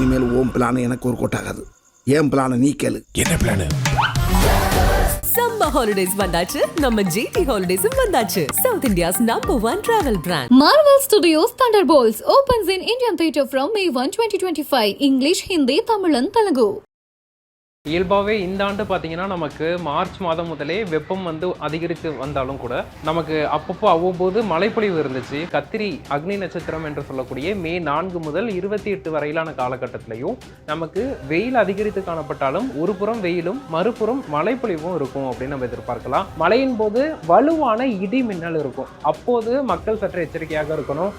இனிமேல் ஓம் பிளான் எனக்கு ஒரு கொட்டாகாது ஏன் பிளானை நீ கேளு. என்ன பிளானு சம்மர் ஹாலிடேஸ் வந்தாச்சு. நம்ம ஜிடி ஹாலிடேஸும் வந்தாச்சு. South India's number one travel brand Marvel Studios Thunderbolts opens in Indian theatre from May 1, 2025. English, Hindi, Tamil and Telugu. இயல்பாகவே இந்த ஆண்டு பார்த்தீங்கன்னா நமக்கு மார்ச் மாதம் முதலே வெப்பம் வந்து அதிகரித்து வந்தாலும் கூட நமக்கு அப்பப்போ அவ்வப்போது மழைப்பொழிவு இருந்துச்சு. கத்திரி அக்னி நட்சத்திரம் என்று சொல்லக்கூடிய மே நான்கு முதல் இருபத்தி எட்டு வரையிலான காலகட்டத்திலையும் நமக்கு வெயில் அதிகரித்து காணப்பட்டாலும் ஒரு புறம் வெயிலும் மறுபுறம் மழைப்பொழிவும் இருக்கும் அப்படின்னு நம்ம எதிர்பார்க்கலாம். மழையின் போது வலுவான இடி மின்னல் இருக்கும். அப்போது மக்கள் சற்று எச்சரிக்கையாக இருக்கணும்.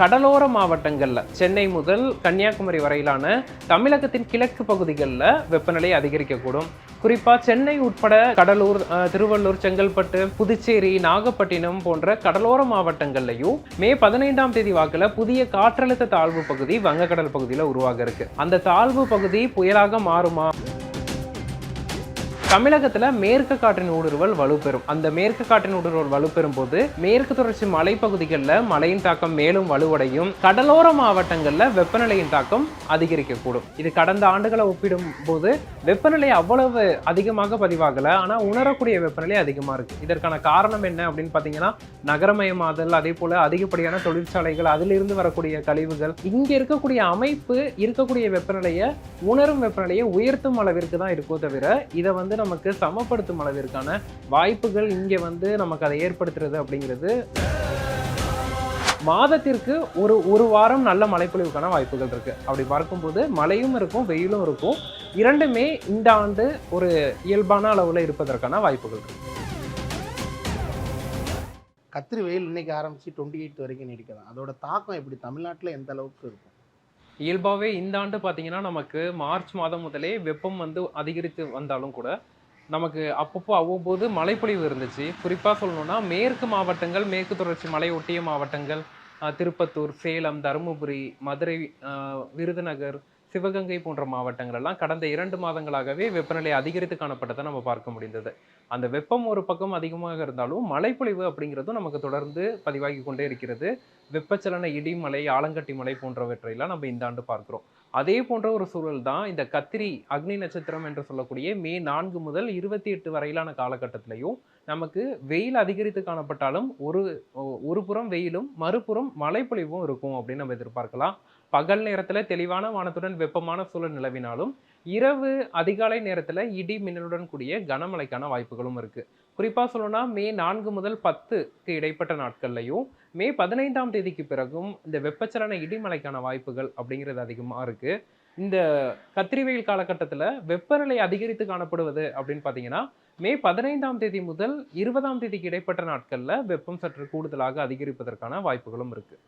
கடலோர மாவட்டங்களில் சென்னை முதல் கன்னியாகுமரி வரையிலான தமிழகத்தின் கிழக்கு பகுதிகளில் வெப்பநிலை அதிகரிக்கக்கூடும். குறிப்பாக சென்னை உட்பட கடலூர் திருவள்ளூர் செங்கல்பட்டு புதுச்சேரி நாகப்பட்டினம் போன்ற கடலோர மாவட்டங்கள்லையும் மே பதினைந்தாம் தேதி வாக்கில் புதிய காற்றழுத்த தாழ்வு பகுதி வங்கக்கடல் பகுதியில் உருவாக இருக்கு. அந்த தாழ்வு பகுதி புயலாக மாறுமா? தமிழகத்தில் மேற்கு காற்றின் ஊடுருவல் வலுப்பெறும். அந்த மேற்கு காற்றின் ஊடுருவல் வலுப்பெறும் போது மேற்கு தொடர்ச்சி மலைப்பகுதிகளில் மழையின் தாக்கம் மேலும் வலுவடையும். கடலோர மாவட்டங்களில் வெப்பநிலையின் தாக்கம் அதிகரிக்கக்கூடும். இது கடந்த ஆண்டுகளை ஒப்பிடும் போது வெப்பநிலை அவ்வளவு அதிகமாக பதிவாகலை. ஆனால் உணரக்கூடிய வெப்பநிலை அதிகமாக இருக்கு. இதற்கான காரணம் என்ன அப்படின்னு பார்த்தீங்கன்னா நகரமயமாதல் அதே போல அதிகப்படியான தொழிற்சாலைகள் அதிலிருந்து வரக்கூடிய கழிவுகள் இங்கே இருக்கக்கூடிய அமைப்பு இருக்கக்கூடிய வெப்பநிலையை உணரும் வெப்பநிலையை உயர்த்தும் அளவிற்கு தான் இருக்கோ தவிர இதை வந்து நமக்கு சமப்படுத்தும் அளவிற்கான வாய்ப்புகள் இங்கே வந்து நமக்கு அதை ஏற்படுத்துறது அப்படிங்கிறது. மாதத்திற்கு ஒரு ஒரு வாரம் நல்ல மழைப்பொழிவுக்கான வாய்ப்புகள் இருக்கு. அப்படி பார்க்கும்போது மழையும் இருக்கும் வெயிலும் இருக்கும். இரண்டுமே இந்த ஆண்டு ஒரு இயல்பான அளவில் இருப்பதற்கான வாய்ப்புகள் இருக்கு. கத்திரி வெயில் இன்னைக்கு ஆரம்பிச்சு டுவெண்ட்டி எயிட் வரைக்கும் நீடிக்கலாம் அதோட தாக்கம் எப்படி? தமிழ்நாட்டில் எந்த அளவுக்கு இருக்கும்? இயல்பாகவே இந்த ஆண்டு பார்த்தீங்கன்னா நமக்கு மார்ச் மாதம் முதலே வெப்பம் வந்து அதிகரித்து வந்தாலும் கூட நமக்கு அப்பப்போ அவ்வப்போது மழைப்பொழிவு இருந்துச்சு. குறிப்பாக சொல்லணும்னா மேற்கு மாவட்டங்கள் மேற்கு தொடர்ச்சி மலை ஒட்டிய மாவட்டங்கள் திருப்பத்தூர் சேலம் தருமபுரி மதுரை விருதுநகர் சிவகங்கை போன்ற மாவட்டங்கள் எல்லாம் கடந்த இரண்டு மாதங்களாகவே வெப்பநிலை அதிகரித்து காணப்பட்டதை நம்ம பார்க்க முடிந்தது. அந்த வெப்பம் ஒரு பக்கம் அதிகமாக இருந்தாலும் மழைப்பொழிவு அப்படிங்கிறதும் நமக்கு தொடர்ந்து பதிவாகி கொண்டே இருக்கிறது. வெப்பச்சலன இடிமலை ஆலங்கட்டி மலை போன்றவற்றையெல்லாம் நம்ம இந்த ஆண்டு பார்க்குறோம். அதே போன்ற ஒரு சூழல் தான் இந்த கத்திரி அக்னி நட்சத்திரம் என்று சொல்லக்கூடிய மே நான்கு முதல் இருபத்தி எட்டு வரையிலான காலகட்டத்திலையும் நமக்கு வெயில் அதிகரித்து காணப்பட்டாலும் ஒரு ஒரு புறம் வெயிலும் மறுபுறம் மழைப்பொழிவும் இருக்கும் அப்படின்னு நம்ம எதிர்பார்க்கலாம். பகல் நேரத்தில் தெளிவான வானத்துடன் வெப்பமான சூழல் நிலவினாலும் இரவு அதிகாலை நேரத்தில் இடி மின்னலுடன் கூடிய கனமழைக்கான வாய்ப்புகளும் இருக்குது குறிப்பாக சொல்லணும்னா மே நான்கு முதல் பத்துக்கு இடைப்பட்ட நாட்கள்லையும் மே பதினைந்தாம் தேதிக்கு பிறகும் இந்த வெப்பச்சலன இடிமலைக்கான வாய்ப்புகள் அப்படிங்கிறது அதிகமாக இருக்குது இந்த கத்திரி வெயில் காலகட்டத்தில் வெப்பநிலை அதிகரித்து காணப்படுவது அப்படின்னு பார்த்தீங்கன்னா மே பதினைந்தாம் தேதி முதல் இருபதாம் தேதிக்கு இடைப்பட்ட நாட்களில் வெப்பம் சற்று கூடுதலாக அதிகரிப்பதற்கான வாய்ப்புகளும் இருக்குது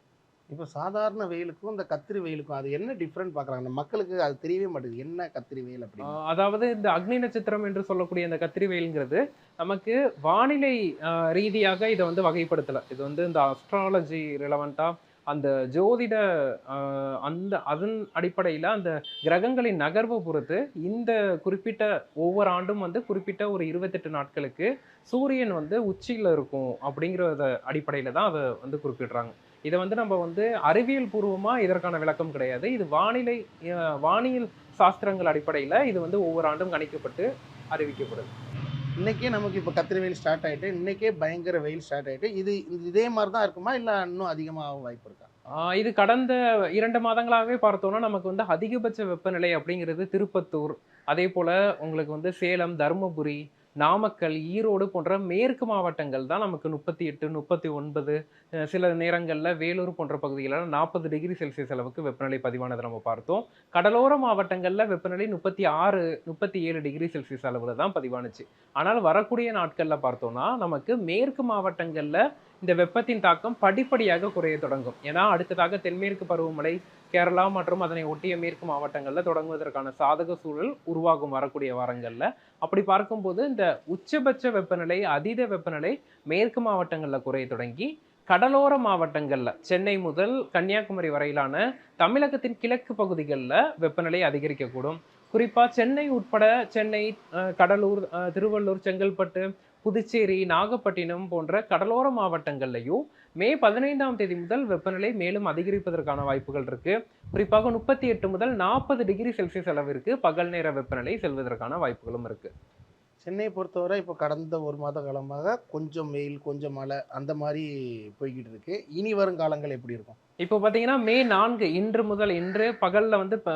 இப்போ சாதாரண வெயிலுக்கும் இந்த கத்திரி வெயிலுக்கும் அது என்ன டிஃப்ரெண்ட் பார்க்குறாங்க? மக்களுக்கு அது தெரியவே மாட்டேங்குது. என்ன கத்திரி வெயில் அப்படின்னு. ஆஹ் அதாவது இந்த அக்னி நட்சத்திரம் என்று சொல்லக்கூடிய இந்த கத்திரி வெயில்ங்கிறது நமக்கு வானிலை ரீதியாக இதை வந்து வகைப்படுத்தலை. இது வந்து இந்த அஸ்ட்ராலஜி ரிலவெண்ட்டாக அந்த ஜோதிட அந்த அதன் அடிப்படையில் அந்த கிரகங்களின் நகர்வை பொறுத்து இந்த குறிப்பிட்ட ஒவ்வொரு ஆண்டும் வந்து குறிப்பிட்ட ஒரு இருபத்தெட்டு நாட்களுக்கு சூரியன் வந்து உச்சியில் இருக்கும் அப்படிங்கிறத அடிப்படையில் தான் அதை வந்து குறிப்பிடுறாங்க. இதை வந்து நம்ம வந்து அறிவியல் பூர்வமாக இதற்கான விளக்கம் கிடையாது. இது வானிலை வானியல் சாஸ்திரங்கள் அடிப்படையில் இது வந்து ஒவ்வொரு ஆண்டும் கணிக்கப்பட்டு அறிவிக்கப்படுது. இன்னைக்கே நமக்கு இப்போ கத்திரி வெயில் ஸ்டார்ட் ஆயிட்டு இன்னைக்கே பயங்கர வெயில் ஸ்டார்ட் ஆயிட்டு இது இது இதே மாதிரி தான் இருக்குமா? இல்லை இன்னும் அதிகமாக வாய்ப்பு இருக்கா? இது கடந்த இரண்டு மாதங்களாகவே பார்த்தோம்னா நமக்கு வந்து அதிகபட்ச வெப்பநிலை அப்படிங்கிறது திருப்பத்தூர். அதே போல உங்களுக்கு வந்து சேலம் தருமபுரி நாமக்கல் ஈரோடு போன்ற மேற்கு மாவட்டங்கள் தான் நமக்கு முப்பத்தி எட்டு முப்பத்தி ஒன்பது சில நேரங்களில் வேலூர் போன்ற பகுதிகளில் நாற்பது டிகிரி செல்சியஸ் அளவுக்கு வெப்பநிலை பதிவானதை நம்ம பார்த்தோம். கடலோர மாவட்டங்களில் வெப்பநிலை முப்பத்தி ஆறு முப்பத்தி ஏழு டிகிரி செல்சியஸ் அளவில் தான் பதிவானுச்சு. ஆனால் வரக்கூடிய நாட்களில் பார்த்தோம்னா நமக்கு மேற்கு மாவட்டங்களில் இந்த வெப்பத்தின் தாக்கம் படிப்படியாக குறைய தொடங்கும். ஏன்னா அடுத்ததாக தென்மேற்கு பருவமழை கேரளா மற்றும் அதனை ஒட்டிய மேற்கு மாவட்டங்களில் தொடங்குவதற்கான சாதக சூழல் உருவாகும் வரக்கூடிய வாரங்களில். அப்படி பார்க்கும்போது இந்த உச்சபட்ச வெப்பநிலை அதீத வெப்பநிலை மேற்கு மாவட்டங்களில் குறைய தொடங்கி கடலோர மாவட்டங்களில் சென்னை முதல் கன்னியாகுமரி வரையிலான தமிழகத்தின் கிழக்கு பகுதிகளில் வெப்பநிலை அதிகரிக்கக்கூடும். குறிப்பாக சென்னை உட்பட சென்னை கடலூர் திருவள்ளூர் செங்கல்பட்டு புதுச்சேரி நாகப்பட்டினம் போன்ற கடலோர மாவட்டங்கள்லையும் மே பதினைந்தாம் தேதி முதல் வெப்பநிலை மேலும் அதிகரிப்பதற்கான வாய்ப்புகள் இருக்கு. குறிப்பாக முப்பத்தி எட்டு முதல் நாற்பது டிகிரி செல்சியஸ் அளவிற்கு பகல் நேர வெப்பநிலை செல்வதற்கான வாய்ப்புகளும் இருக்கு. சென்னையை பொறுத்தவரை இப்போ கடந்த ஒரு மாத காலமாக கொஞ்சம் வெயில் கொஞ்சம் மழை அந்த மாதிரி போய்கிட்டு இருக்கு. இனி வரும் காலங்கள் எப்படி இருக்கும்? இப்போ பார்த்தீங்கன்னா மே நான்கு இன்று முதல் இன்று பகலில் வந்து இப்போ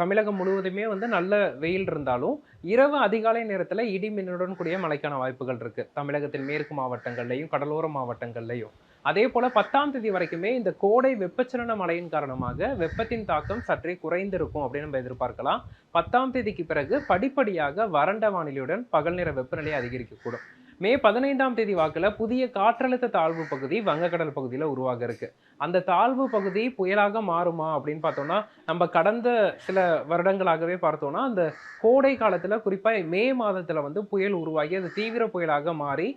தமிழகம் முழுவதுமே வந்து நல்ல வெயில் இருந்தாலும் இரவு அதிகாலை நேரத்தில் இடி மின்னுடன் கூடிய மழைக்கான வாய்ப்புகள் இருக்குது தமிழகத்தின் மேற்கு மாவட்டங்கள்லையும் கடலோர மாவட்டங்கள்லையும். அதே போல பத்தாம் தேதி வரைக்குமே இந்த கோடை வெப்பச்சலன மழையின் காரணமாக வெப்பத்தின் தாக்கம் சற்றே குறைந்திருக்கும் அப்படின்னு நம்ம எதிர்பார்க்கலாம். பத்தாம் தேதிக்கு பிறகு படிப்படியாக வறண்ட வானிலையுடன் பகல் நேர வெப்பநிலை அதிகரிக்கக்கூடும். மே பதினைந்தாம் தேதி வாக்கில் புதிய காற்றழுத்த தாழ்வு பகுதி வங்கக்கடல் பகுதியில் உருவாக இருக்கு. அந்த தாழ்வு பகுதி புயலாக மாறுமா அப்படின்னு பார்த்தோம்னா நம்ம கடந்த சில வருடங்களாகவே பார்த்தோம்னா அந்த கோடை காலத்தில் குறிப்பாக மே மாதத்தில் வந்து புயல் உருவாகி அது தீவிர புயலாக மாறி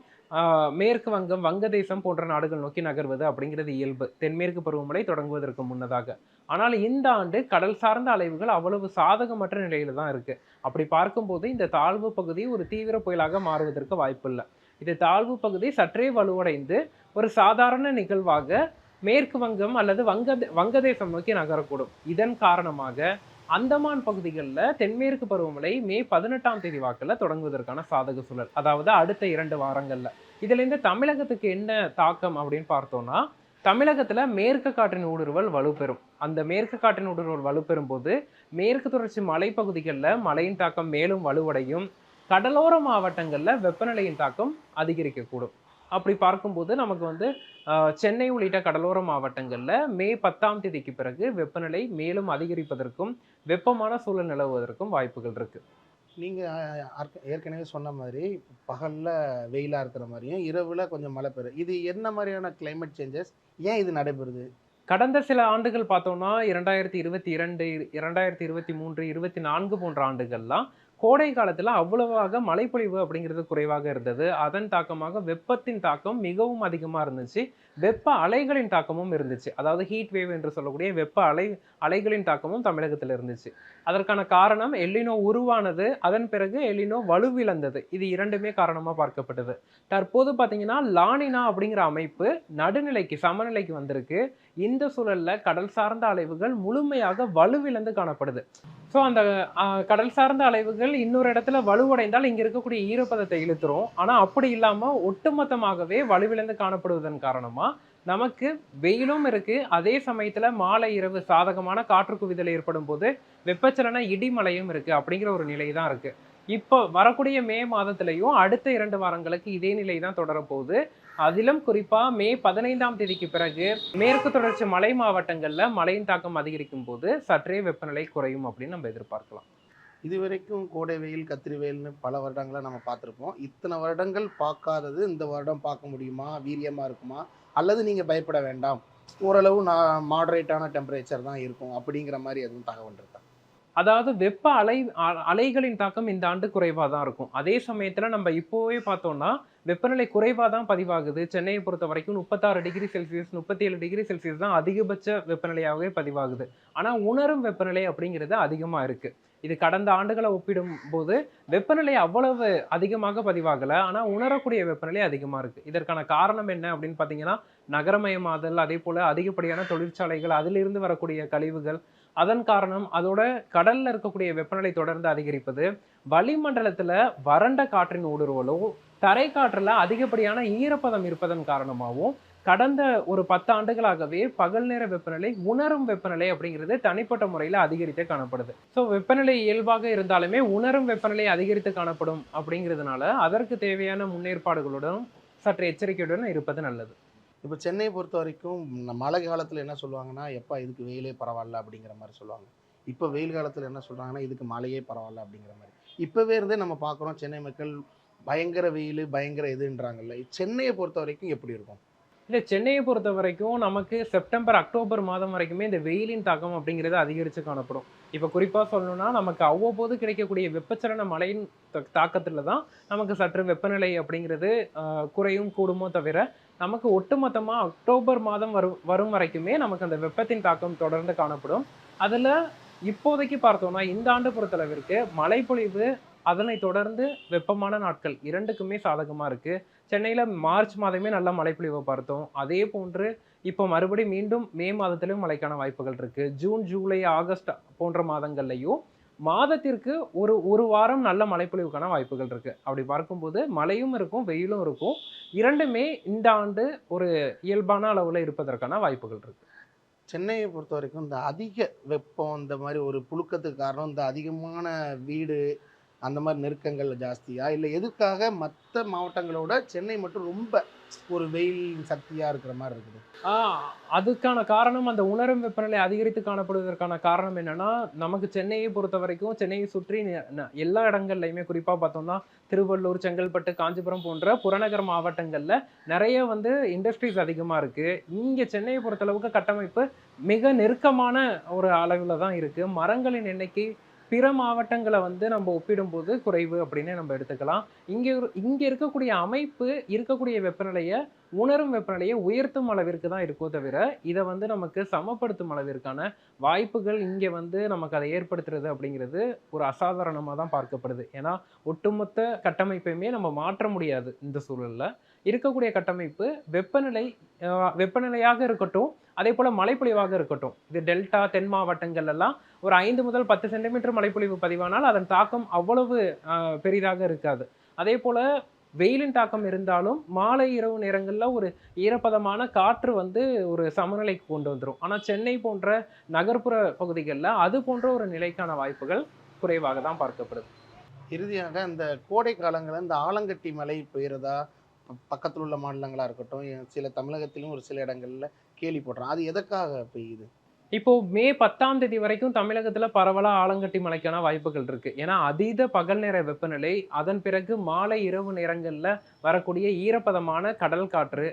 மேற்கு வங்கம் வங்கதேசம் போன்ற நாடுகள் நோக்கி நகர்வது அப்படிங்கிறது இயல்பு. தென்மேற்கு பருவமழை தொடங்குவதற்கு முன்னதாக. ஆனால் இந்த ஆண்டு கடல் சார்ந்த அலைவுகள் அவ்வளவு சாதகமற்ற நிலையில தான் இருக்கு. அப்படி பார்க்கும்போது இந்த தாழ்வு பகுதி ஒரு தீவிர புயலாக மாறுவதற்கு வாய்ப்பில்லை. இது தாழ்வு பகுதி சற்றே வலுவடைந்து ஒரு சாதாரண நிகழ்வாக மேற்கு வங்கம் அல்லது வங்க வங்கதேசம் நோக்கி நகரக்கூடும். இதன் காரணமாக அந்தமான் பகுதிகளில் தென்மேற்கு பருவமழை மே பதினெட்டாம் தேதி வாக்கில் தொடங்குவதற்கான சாதக சூழல். அதாவது அடுத்த இரண்டு வாரங்களில். இதுலேருந்து தமிழகத்துக்கு என்ன தாக்கம் அப்படின்னு பார்த்தோம்னா தமிழகத்தில் மேற்கு காற்றின் ஊடுருவல் வலுப்பெறும். அந்த மேற்கு காற்றின் ஊடுருவல் வலுப்பெறும் போது மேற்கு தொடர்ச்சி மலைப்பகுதிகளில் மழையின் தாக்கம் மேலும் வலுவடையும். கடலோர மாவட்டங்களில் வெப்பநிலையின் தாக்கம் அதிகரிக்கக்கூடும். அப்படி பார்க்கும்போது நமக்கு வந்து சென்னை உள்ளிட்ட கடலோர மாவட்டங்களில் மே பத்தாம் தேதிக்கு பிறகு வெப்பநிலை மேலும் அதிகரிப்பதற்கும் வெப்பமான சூழல் நிலவுவதற்கும் வாய்ப்புகள் இருக்கு. நீங்கள் ஏற்கனவே சொன்ன மாதிரி பகலில் வெயிலாக இருக்கிற மாதிரியும் இரவில் கொஞ்சம் மழை பெறும் இது என்ன மாதிரியான climate சேஞ்சஸ் ஏன் இது நடைபெறுது? கடந்த சில ஆண்டுகள் பார்த்தோம்னா இரண்டாயிரத்தி இருபத்தி இரண்டு இரண்டாயிரத்தி இருபத்தி மூன்று இருபத்தி நான்கு போன்ற ஆண்டுகள்லாம் கோடை காலத்தில் அவ்வளவாக மழைப்பொழிவு அப்படிங்கிறது குறைவாக இருந்தது. அதன் தாக்கமாக வெப்பத்தின் தாக்கம் மிகவும் அதிகமாக இருந்துச்சு. வெப்ப அலைகளின் தாக்கமும் இருந்துச்சு. அதாவது ஹீட் வேவ் என்று சொல்லக்கூடிய வெப்ப அலை அலைகளின் தாக்கமும் தமிழகத்தில் இருந்துச்சு. அதற்கான காரணம் எல்லினோ உருவானது. அதன் பிறகு எல்லினோ வலுவிழந்தது. இது இரண்டுமே காரணமாக பார்க்கப்பட்டது. தற்போது பார்த்தீங்கன்னா லானினா அப்படிங்கிற அமைப்பு நடுநிலைக்கு சமநிலைக்கு வந்திருக்கு. இந்த சூழலில் கடல் சார்ந்த அலைவுகள் முழுமையாக வலுவிழந்து காணப்படுது. ஸோ அந்த கடல் சார்ந்த அலைவுகள் இன்னொரு இடத்துல வலுவடைந்தால் இங்கே இருக்கக்கூடிய ஈரப்பதத்தை இழுத்துரும். ஆனால் அப்படி இல்லாமல் ஒட்டுமொத்தமாகவே வலுவிழந்து காணப்படுவதன் காரணமாக நமக்கு வெயிலும் இருக்குது அதே சமயத்தில் மாலை இரவு சாதகமான காற்று குவிதல் ஏற்படும் போது வெப்பச்சலன இடிமலையும் இருக்குது அப்படிங்கிற ஒரு நிலை தான் இருக்குது இப்போ வரக்கூடிய மே மாதத்திலையும் அடுத்த இரண்டு வாரங்களுக்கு இதே நிலை தான் தொடரப்போகுது. அதிலும் குறிப்பா மே பதினைந்தாம் தேதிக்கு பிறகு மேற்கு தொடர்ச்சி மலை மாவட்டங்கள்ல மழையின் தாக்கம் அதிகரிக்கும் போது சற்றே வெப்பநிலை குறையும் அப்படின்னு நம்ம எதிர்பார்க்கலாம். இது வரைக்கும் கோடை வெயில் கத்திரி வெயில்னு பல வருடங்களை நம்ம பார்த்துருப்போம். இத்தனை வருடங்கள் பார்க்காதது இந்த வருடம் பார்க்க முடியுமா? வீரியமாக இருக்குமா? அல்லது நீங்கள் பயப்பட வேண்டாம். ஓரளவு நான் மாடரேட்டான டெம்பரேச்சர் தான் இருக்கும் அப்படிங்கிற மாதிரி எதுவும் தகவல் இருக்கா? அதாவது வெப்ப அலை அ- அலைகளின் தாக்கம் இந்த ஆண்டு குறைவாக தான் இருக்கும். அதே சமயத்தில் நம்ம இப்போவே பார்த்தோம்னா வெப்பநிலை குறைவாக தான் பதிவாகுது. சென்னையை பொறுத்த வரைக்கும் முப்பத்தாறு டிகிரி செல்சியஸ் முப்பத்தி ஏழு டிகிரி செல்சியஸ் தான் அதிகபட்ச வெப்பநிலையாகவே பதிவாகுது. ஆனால் உணரும் வெப்பநிலை அப்படிங்கிறது அதிகமாக இருக்குது இது கடந்த ஆண்டுகளை ஒப்பிடும் போது வெப்பநிலை அவ்வளவு அதிகமாக பதிவாகலை. ஆனால் உணரக்கூடிய வெப்பநிலை அதிகமாக இருக்குது இதற்கான காரணம் என்ன அப்படின்னு பார்த்தீங்கன்னா நகரமயமாதல் அதே போல் அதிகப்படியான தொழிற்சாலைகள் அதிலிருந்து வரக்கூடிய கழிவுகள் அதன் காரணம் அதோட கடல்ல இருக்கக்கூடிய வெப்பநிலை தொடர்ந்து அதிகரிப்பது வளிமண்டலத்துல வறண்ட காற்றின் ஊடுருவலும் தரை காற்றுல அதிகப்படியான ஈரப்பதம் இருப்பதன் காரணமாகவும் கடந்த ஒரு பத்து ஆண்டுகளாகவே பகல் நேர வெப்பநிலை உணரும் வெப்பநிலை அப்படிங்கிறது தனிப்பட்ட முறையில் அதிகரித்தே காணப்படுது. ஸோ வெப்பநிலை இயல்பாக இருந்தாலுமே உணரும் வெப்பநிலை அதிகரித்து காணப்படும் அப்படிங்கிறதுனால அதற்கு தேவையான முன்னேற்பாடுகளுடன் சற்று எச்சரிக்கையுடன் இருப்பது நல்லது. இப்போ சென்னையை பொறுத்த வரைக்கும் மழை காலத்தில் என்ன சொல்லுவாங்கன்னா எப்பா இதுக்கு வெயிலே பரவாயில்ல அப்படிங்கிற மாதிரி சொல்லுவாங்க. இப்போ வெயில் காலத்தில் என்ன சொல்கிறாங்கன்னா இதுக்கு மழையே பரவாயில்ல அப்படிங்கிற மாதிரி. இப்போவே இருந்தே நம்ம பார்க்குறோம் சென்னை மக்கள் பயங்கர வெயில் பயங்கர இதுன்றாங்கல்ல. சென்னையை பொறுத்த வரைக்கும் எப்படி இருக்கும்? இல்லை சென்னையை பொறுத்த வரைக்கும் நமக்கு செப்டம்பர் அக்டோபர் மாதம் வரைக்குமே இந்த வெயிலின் தாக்கம் அப்படிங்கிறது அதிகரித்து காணப்படும். இப்போ குறிப்பாக சொல்லணும்னா நமக்கு அவ்வப்போது கிடைக்கக்கூடிய வெப்பச்சலன மழையின் தாக்கத்தில் தான் நமக்கு சற்று வெப்பநிலை அப்படிங்கிறது குறையும் கூடுமோ தவிர நமக்கு ஒட்டுமொத்தமாக அக்டோபர் மாதம் வரும் வரும் வரைக்குமே நமக்கு அந்த வெப்பத்தின் தாக்கம் தொடர்ந்து காணப்படும். அதில் இப்போதைக்கு பார்த்தோம்னா இந்த ஆண்டு பொறுத்தளவிற்கு மழைப்பொழிவு அதனை தொடர்ந்து வெப்பமான நாட்கள் இரண்டுக்குமே சாதகமாக இருக்குது சென்னையில் மார்ச் மாதமே நல்ல மழைப்பொழிவை பார்த்தோம். அதே போன்று இப்போ மறுபடி மீண்டும் மே மாதத்திலும் மழைக்கான வாய்ப்புகள் இருக்குது ஜூன் ஜூலை ஆகஸ்ட் போன்ற மாதங்கள்லையும் மாதத்திற்கு ஒரு ஒரு வாரம் நல்ல மழைப்பொழிவுக்கான வாய்ப்புகள் இருக்குது அப்படி பார்க்கும்போது மழையும் இருக்கும் வெயிலும் இருக்கும். இரண்டுமே இந்த ஆண்டு ஒரு இயல்பான அளவில் இருப்பதற்கான வாய்ப்புகள் இருக்குது சென்னையை பொறுத்த வரைக்கும் இந்த அதிக வெப்பம் இந்த மாதிரி ஒரு புழுக்கத்துக்கு காரணம் இந்த அதிகமான வீடு அந்த மாதிரி நெருக்கங்கள் ஜாஸ்தியா? இல்லை எதுக்காக மற்ற மாவட்டங்களோட சென்னை மட்டும் ரொம்ப ஒரு வெயில் சக்தியாக இருக்கிற மாதிரி இருக்குது? ஆ அதுக்கான காரணம் அந்த உணரும் வெப்பநிலை அதிகரித்து காணப்படுவதற்கான காரணம் என்னன்னா நமக்கு சென்னையை பொறுத்த வரைக்கும் சென்னையை சுற்றி எல்லா இடங்கள்லையுமே குறிப்பாக பார்த்தோம்னா திருவள்ளூர் செங்கல்பட்டு காஞ்சிபுரம் போன்ற புறநகர் மாவட்டங்களில் நிறைய வந்து இண்டஸ்ட்ரீஸ் அதிகமாக இருக்குது இங்கே சென்னையை பொறுத்தளவுக்கு கட்டமைப்பு மிக நெருக்கமான ஒரு அளவில் தான் இருக்குது மரங்களின் எண்ணிக்கை பிற மாவட்டங்களை வந்து நம்ம ஒப்பிடும்போது குறைவு அப்படின்னு நம்ம எடுத்துக்கலாம். இங்கே இங்கே இருக்கக்கூடிய அமைப்பு இருக்கக்கூடிய வெப்பநிலையை உணரும் வெப்பநிலையை உயர்த்தும் அளவிற்கு தான் இருக்கோ தவிர இதை வந்து நமக்கு சமப்படுத்தும் அளவிற்கான வாய்ப்புகள் இங்கே வந்து நமக்கு அதை ஏற்படுத்துறது அப்படிங்கிறது ஒரு அசாதாரணமாக தான் பார்க்கப்படுது. ஏன்னா ஒட்டுமொத்த கட்டமைப்பையுமே நம்ம மாற்ற முடியாது இந்த சூழலில். இருக்கக்கூடிய கட்டமைப்பு வெப்பநிலை வெப்பநிலையாக இருக்கட்டும் அதே போல் மழைப்பொழிவாக இருக்கட்டும். இது டெல்டா தென் மாவட்டங்கள் எல்லாம் ஒரு ஐந்து முதல் பத்து சென்டிமீட்டர் மழைப்பொழிவு பதிவானால் அதன் தாக்கம் அவ்வளவு பெரிதாக இருக்காது. அதே போல் வெயிலின் தாக்கம் இருந்தாலும் மாலை இரவு நேரங்களில் ஒரு ஈரப்பதமான காற்று வந்து ஒரு சமநிலைக்கு கொண்டு வந்துடும் ஆனால் சென்னை போன்ற நகர்ப்புற பகுதிகளில் அது போன்ற ஒரு நிலைக்கான வாய்ப்புகள் குறைவாக தான் பார்க்கப்படுது. இறுதியாக இந்த கோடை காலங்களில் இந்த ஆலங்கட்டி மழை பெய்கிறதா பக்கத்தில் உள்ள மாநிலங்களாக இருக்கட்டும் சில தமிழகத்திலும் ஒரு சில இடங்களில் கேள்விப்படுறோம் அது எதற்காக பெய்யுது? இப்போ மே பத்தாம் தேதி வரைக்கும் தமிழகத்துல பரவலா ஆலங்கட்டி மழைக்கான வாய்ப்புகள் இருக்கு. ஏன்னா அதீத பகல் நேர வெப்பநிலை அதன் பிறகு மாலை இரவு நேரங்கள்ல வரக்கூடிய ஈரப்பதமான கடல் காற்று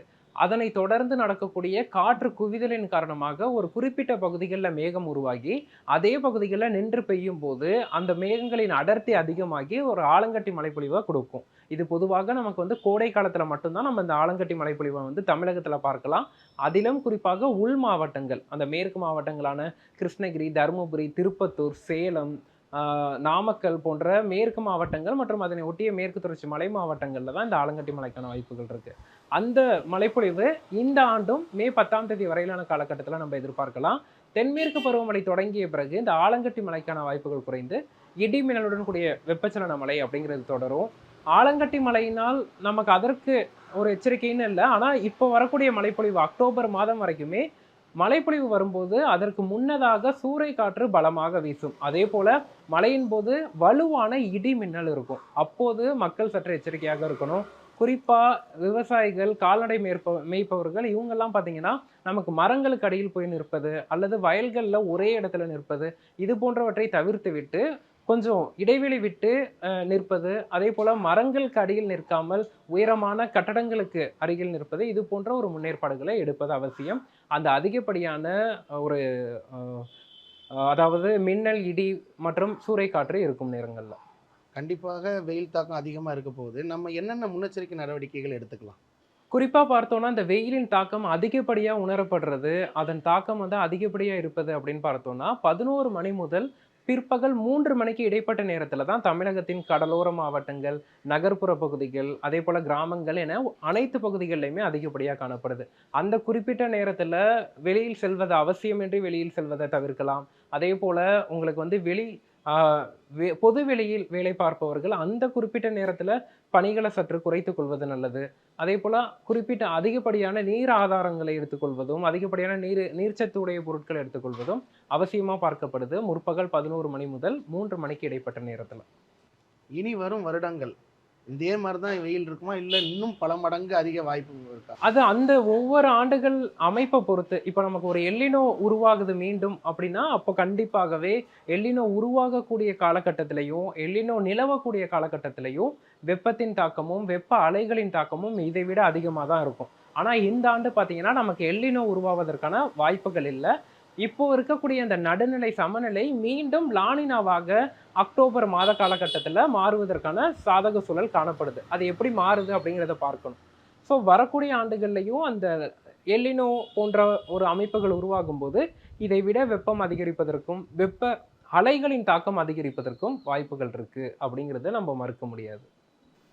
அதனை தொடர்ந்து நடக்கக்கூடிய காற்று குவிதலின் காரணமாக ஒரு குறிப்பிட்ட பகுதிகளில் மேகம் உருவாகி அதே பகுதிகளில் நின்று பெய்யும் போது அந்த மேகங்களின் அடர்த்தி அதிகமாகி ஒரு ஆலங்கட்டி மழைப்பொழிவை கொடுக்கும். இது பொதுவாக நமக்கு வந்து கோடை காலத்தில் மட்டும்தான் நம்ம இந்த ஆலங்கட்டி மழைப்பொழிவை வந்து தமிழகத்தில் பார்க்கலாம். அதிலும் குறிப்பாக உள் மாவட்டங்கள் அந்த மேற்கு மாவட்டங்களான கிருஷ்ணகிரி தருமபுரி திருப்பத்தூர் சேலம் நாமக்கல் போன்ற மேற்கு மாவட்டங்கள் மற்றும் அதனை ஒட்டிய மேற்கு தொடர்ச்சி மலை மாவட்டங்களில் தான் இந்த ஆலங்கட்டி மழைக்கான வாய்ப்புகள் இருக்குது அந்த மழைப்பொழிவு இந்த ஆண்டும் மே பத்தாம் தேதி வரையிலான காலகட்டத்தில் நம்ம எதிர்பார்க்கலாம். தென்மேற்கு பருவமழை தொடங்கிய பிறகு இந்த ஆலங்கட்டி மழைக்கான வாய்ப்புகள் குறைந்து இடி மின்னலுடன் கூடிய வெப்பச்சலன மழை அப்படிங்கிறது தொடரும். ஆலங்கட்டி மழையினால் நமக்கு அதற்கு ஒரு எச்சரிக்கைன்னு இல்லை. ஆனால் இப்போ வரக்கூடிய மழைப்பொழிவு அக்டோபர் மாதம் வரைக்குமே மழைப்பொழிவு வரும்போது அதற்கு முன்னதாக சூறை காற்று பலமாக வீசும். அதே போல மழையின் போது வலுவான இடி மின்னல் இருக்கும். அப்போது மக்கள் சற்று எச்சரிக்கையாக இருக்கணும். குறிப்பாக விவசாயிகள் கால்நடை மேற்ப மேய்ப்பவர்கள் இவங்கெல்லாம் பார்த்தீங்கன்னா நமக்கு மரங்களுக்கு அடியில் போய் நிற்பது அல்லது வயல்களில் ஒரே இடத்துல நிற்பது இது போன்றவற்றை தவிர்த்து விட்டு கொஞ்சம் இடைவெளி விட்டு நிற்பது அதே போல மரங்களுக்கு அடியில் நிற்காமல் உயரமான கட்டடங்களுக்கு அருகில் நிற்பது இது போன்ற ஒரு முன்னேற்பாடுகளை எடுப்பது அவசியம். அந்த அதிகப்படியான ஒரு அதாவது மின்னல் இடி மற்றும் சூறைக்காற்று இருக்கும் நேரங்களில். கண்டிப்பாக வெயில் தாக்கம் அதிகமாக இருக்க போகுது. நம்ம என்னென்ன முன்னெச்சரிக்கை நடவடிக்கைகள் எடுத்துக்கலாம்? குறிப்பா பார்த்தோம்னா இந்த வெயிலின் தாக்கம் அதிகப்படியா உணரப்படுறது அதன் தாக்கம் வந்து அதிகப்படியா இருப்பது அப்படின்னு பார்த்தோம்னா பதினோரு மணி முதல் பிற்பகல் மூன்று மணிக்கு இடைப்பட்ட நேரத்தில் தான் தமிழகத்தின் கடலோர மாவட்டங்கள் நகர்ப்புற பகுதிகள் அதே போல் கிராமங்கள் என அனைத்து பகுதிகளிலையுமே அதிகப்படியாக காணப்படுது. அந்த குறிப்பிட்ட நேரத்தில் வெளியில் செல்வது அவசியமின்றி வெளியில் செல்வதை தவிர்க்கலாம். அதே போல் உங்களுக்கு வந்து வெளி பொது வெளியில் வேலை பார்ப்பவர்கள் அந்த குறிப்பிட்ட நேரத்தில் பணிகளை சற்று குறைத்துக் கொள்வது நல்லது. அதே போல் குறிப்பிட்ட அதிகப்படியான நீர் ஆதாரங்களை எடுத்துக்கொள்வதும் அதிகப்படியான நீர் நீர்ச்சத்து உடைய பொருட்களை எடுத்துக்கொள்வதும் அவசியமாக பார்க்கப்படுது. முற்பகல் பதினோரு மணி முதல் மூன்று மணிக்கு இடைப்பட்ட நேரத்தில். இனி வரும் வருடங்கள். இதே மாதிரி தான் வெயில் இருக்குமா? இல்லை இன்னும் பல மடங்கு அதிக வாய்ப்பு இருக்கா? அது அந்த ஒவ்வொரு ஆண்டுகள் அமைப்பை பொறுத்து. இப்போ நமக்கு ஒரு எல்லினோ உருவாகுது மீண்டும் அப்படின்னா அப்போ கண்டிப்பாகவே எல்லினோ உருவாகக்கூடிய காலகட்டத்திலையும் எல்லினோ நிலவக்கூடிய காலகட்டத்திலையும் வெப்பத்தின் தாக்கமும் வெப்ப அலைகளின் தாக்கமும் இதை விட அதிகமாக தான் இருக்கும். ஆனால் இந்த ஆண்டு பார்த்தீங்கன்னா நமக்கு எல்லினோ உருவாவதற்கான வாய்ப்புகள் இல்லை. இப்போ இருக்கக்கூடிய அந்த நடுநிலை சமநிலை மீண்டும் லானினாவாக அக்டோபர் மாத காலகட்டத்தில் மாறுவதற்கான சாதக சூழல் காணப்படுது. அது எப்படி மாறுது அப்படிங்கிறத பார்க்கணும். ஸோ வரக்கூடிய ஆண்டுகள்லையும் அந்த எல்லினோ போன்ற ஒரு அமைப்புகள் உருவாகும் போது இதை விட வெப்பம் அதிகரிப்பதற்கும் வெப்ப அலைகளின் தாக்கம் அதிகரிப்பதற்கும் வாய்ப்புகள் இருக்குது அப்படிங்கிறத நம்ம மறுக்க முடியாது.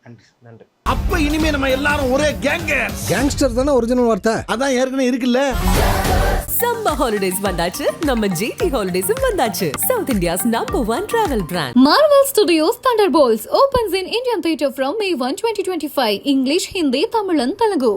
நன்றி நன்றி. அப்ப இனிமே நம்ம எல்லாரும் ஒரே கேங்க கேங்ஸ்டர் தானே ஒரிஜினல் வார்த்தை? அதான் ஏற்கனவே இருக்குல்ல. சம்மர் ஹாலிடேஸ் வந்தாச்சு நம்ம ஜிடி ஹாலிடேஸும் வந்தாச்சு. South India's number one travel brand Marvel Studios Thunderbolts opens in Indian theatre from May 1, 2025. English, Hindi, Tamil and Telugu.